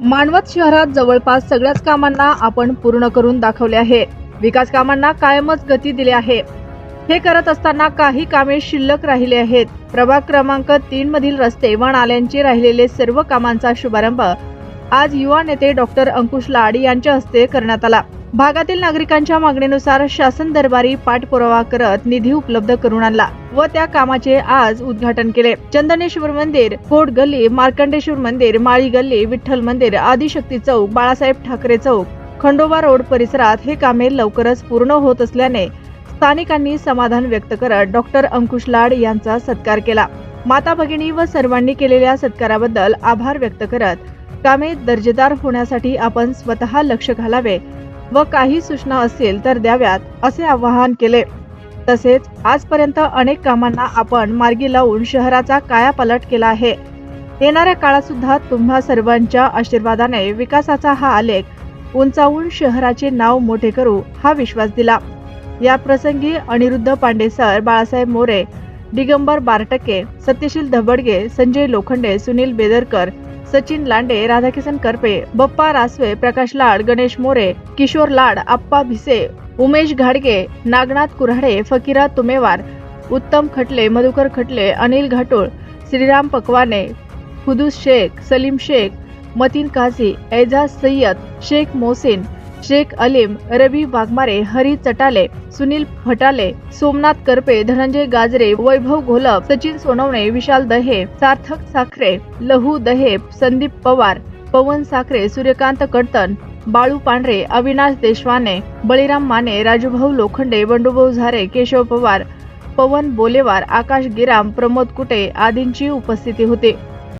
मानवत शहरात जवळपास सगळ्याच कामांना आपण पूर्ण करून दाखवले आहे. विकास कामांना कायमच गती दिली आहे. हे करत असताना काही कामे शिल्लक राहिली आहेत. प्रभाग क्रमांक तीन मधील रस्ते व नाल्यांचे राहिलेले सर्व कामांचा शुभारंभ आज युवा नेते डॉक्टर अंकुश लाड यांच्या हस्ते करण्यात आला. भागातील नागरिकांच्या मागणीनुसार शासन दरबारी पाठपुरावा करत निधी उपलब्ध करून आणला व त्या कामाचे आज उद्घाटन केले. चंदनेश्वर मंदिर फोर्ट गल्ली मार्कंडेश्वर मंदिर माळी गल्ली विठ्ठल मंदिर आदिशक्ती चौक बाळासाहेब ठाकरे चौक खंडोबा रोड परिसरात हे कामे लवकरच पूर्ण होत असल्याने स्थानिकांनी समाधान व्यक्त करत डॉक्टर अंकुश लाड यांचा सत्कार केला. माता भगिनी व सर्वांनी केलेल्या सत्काराबद्दल आभार व्यक्त करत कामे दर्जेदार होण्यासाठी आपण स्वतः लक्ष घालावे व काही सूचना असतील तर द्याव्यात असे आवाहन केले. तसेच आजपर्यंत अनेक कामांना आपण मार्गी लावून शहराचा कायापालट केला आहे. येणाऱ्या काळात सुद्धा तुम्हा सर्वांच्या आशीर्वादाने विकासाचा हा आलेख उंचावून शहराचे नाव मोठे करू हा विश्वास दिला. या प्रसंगी अनिरुद्ध पांडेसर बाळासाहेब मोरे दिगंबर बारटके सत्यशील धबडगे संजय लोखंडे सुनील बेदरकर सचिन लांडे राधाकिसन करपे बप्पा रासवे प्रकाश लाड गणेश मोरे किशोर लाड आप्पा भिसे उमेश घाडगे नागनाथ कुऱ्हाडे फकीरा तुमेवार उत्तम खटले मधुकर खटले अनिल घाटोळ श्रीराम पकवाने खुदूस शेख सलीम शेख मतीन काझी एजाज सय्यद शेख मोहसिन शेख अलीम रवी वाघमारे हरी चटाले सुनील फटाले सोमनाथ करपे धनंजय गाजरे वैभव घोलप सचिन सोनवणे विशाल दहे सार्थक साखरे लहू दहे संदीप पवार पवन साखरे सूर्यकांत कडतन बाळू पांढरे अविनाश देशवाने बळीराम माने राजूभाऊ लोखंडे बंडूभाऊ झारे केशव पवार पवन बोलेवार आकाश गिराम प्रमोद कुटे आदींची उपस्थिती होती.